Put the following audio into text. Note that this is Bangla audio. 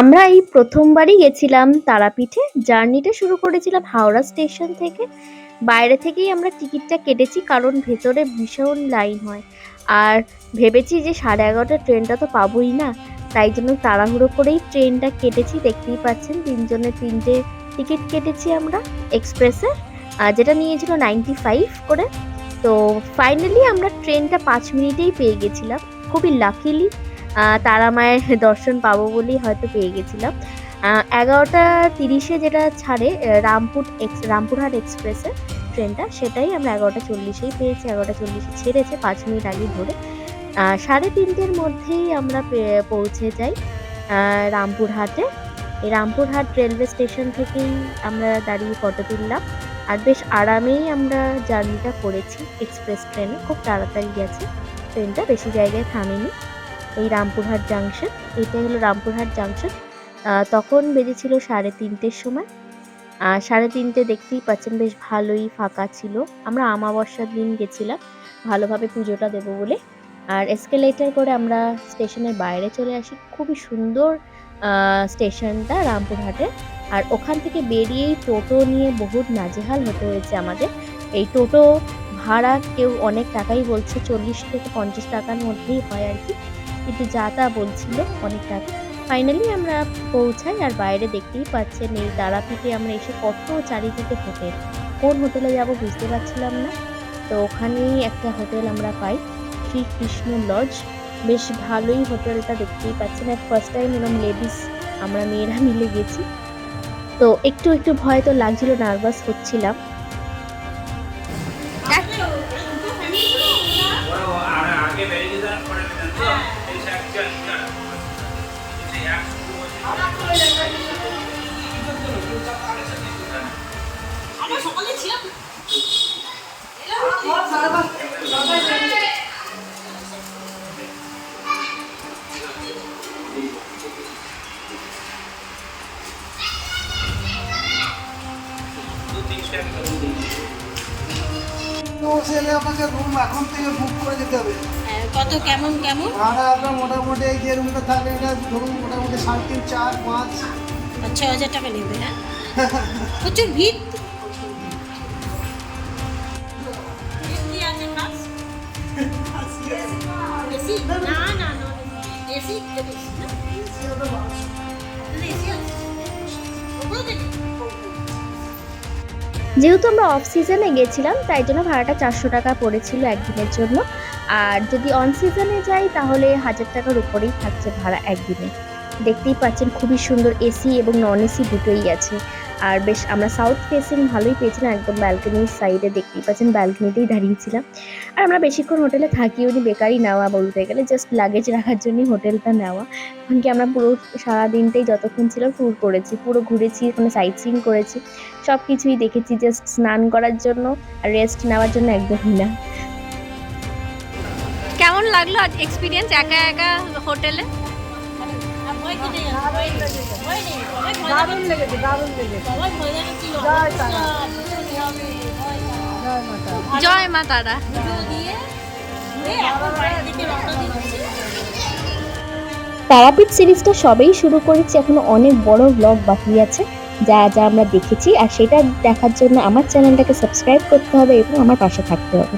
আমরা এই প্রথমবারই গেছিলাম তারাপীঠে। জার্নিটা শুরু করেছিলাম হাওড়া স্টেশন থেকে। বাইরে থেকেই আমরা টিকিটটা কেটেছি, কারণ ভেতরে ভীষণ লাইন হয়। আর ভেবেছি যে সাড়ে এগারোটার ট্রেনটা তো পাবোই না, তাই জন্য তাড়াহুড়ো করেই ট্রেনটা কেটেছি। দেখতেই পাচ্ছেন তিনজনের তিনটে টিকিট কেটেছি আমরা এক্সপ্রেসের আর যেটা নিয়েছিল নাইনটি ফাইভ করে। তো ফাইনালি আমরা ট্রেনটা পাঁচ মিনিটেই পেয়ে গেছিলাম। খুবই লাকিলি তারা মায়ের দর্শন পাবো বলেই হয়তো পেয়ে গেছিলাম। এগারোটা তিরিশে যেটা ছাড়ে রামপুর এক্স রামপুরহাট এক্সপ্রেসের ট্রেনটা, সেটাই আমরা এগারোটা চল্লিশেই পেয়েছি। এগারোটা চল্লিশে ছেড়েছে পাঁচ মিনিট আগে ধরে। সাড়ে তিনটের মধ্যেই আমরা পৌঁছে যাই রামপুরহাটে। এই রামপুরহাট রেলওয়ে স্টেশন থেকেই আমরা দাঁড়িয়ে ফটো তুললাম। আর বেশ আরামেই আমরা জার্নিটা করেছি। এক্সপ্রেস ট্রেনে খুব তাড়াতাড়ি গেছে। ট্রেনটা বেশি জায়গায় থামেনি। এই রামপুরহাট জাংশন এটা হলো রামপুরহাট জাংশন তখন বেজেছিল সাড়ে তিনটের সময়। আর সাড়ে তিনটে দেখতেই পাচ্ছেন বেশ ভালোই ফাঁকা ছিল। আমরা আমাবস্যার দিন গেছিলাম, ভালোভাবে পুজোটা দেবো বলে। আর এসকেলেটার করে আমরা স্টেশনের বাইরে চলে আসি। খুবই সুন্দর স্টেশনটা রামপুরহাটে। আর ওখান থেকে বেরিয়েই টোটো নিয়ে বহুত নাজেহাল হতে হয়েছে আমাদের। এই টোটো ভাড়া কেউ অনেক টাকাই বলছে, চল্লিশ থেকে পঞ্চাশ টাকার মধ্যেই হয় আর কি। কিন্তু যা তা বলছিল অনেক ফাইনালি আমরা পৌঁছাই আর বাইরে দেখতেই পাচ্ছেন এই তারাপীঠে আমরা এসে কত চারিদিকে হোটেল। কোন হোটেলে যাব বুঝতে পারছিলাম না। তো ওখানেই একটা হোটেল আমরা পাই, শ্রীকৃষ্ণ লজ বেশ ভালোই হোটেলটা দেখতেই পাচ্ছেন। আর ফার্স্ট টাইম এরকম লেডিস আমরা মেয়েরা মিলে গেছি। তো একটু একটু ভয় তো লাগছিল নার্ভাস হচ্ছিলাম। আগে তো সেলে আপনাকে রুম এখন থেকে বুক করে যেতে হবে। হ্যাঁ, কত কেমন কেমন? ভাড়া আপনার মোটামুটি এই যে রুমটা থাকবে এটা ধরুন মোটামুটি সাড়ে তিন চার পাঁচ। ছ হাজার টাকা নেবে হ্যাঁ? প্রচুর ভিড়। এসি না না না এসি এসি আছে। ওগুলো দেখি। যেহেতু আমরা অফ সিজনে গেছিলাম, তাই জন্য ভাড়াটা চারশো টাকা পড়েছিল একদিনের জন্য। আর যদি অন সিজনে যাই, তাহলে হাজার টাকার উপরেই থাকছে ভাড়া একদিনে। দেখতেই পাচ্ছেন খুবই সুন্দর এসি এবং নন এসি দুটোই আছে। আর বেশ আমরা সাউথ ফেসিং ভালোই পেয়েছিলাম, একদম ব্যালকনির সাইডে দেখতেই পাচ্ছেন ব্যালকনিতেই দাঁড়িয়েছিলাম আর আমরা বেশিক্ষণ হোটেলে থাকিও নি, বেকারই নেওয়া বলতে গেলে জাস্ট লাগেজ রাখার জন্যই হোটেলটা নেওয়া। এমনকি আমরা পুরো সারা দিনটাই যতক্ষণ ছিলাম ট্যুর করেছি, পুরো ঘুরেছি ওখানে সাইট সিইং করেছি সব কিছুই দেখেছি জাস্ট স্নান করার জন্য আর রেস্ট নেওয়ার জন্য একদমই না। কেমন লাগল আজ এক্সপিরিয়েন্স একা একা হোটেলে দারুণ লেগেছে দারুণ লেগেছে। সবাই ভয় দেখাচ্ছিল জয় মা তারা। তারাপীঠ সিরিজটা সবেই শুরু করেছি এখনও অনেক বড় ব্লগ বাকি আছে। যা যা আমরা দেখেছি আর সেটা দেখার জন্য আমার চ্যানেলটাকে সাবস্ক্রাইব করতে হবে এবং আমার পাশে থাকতে হবে।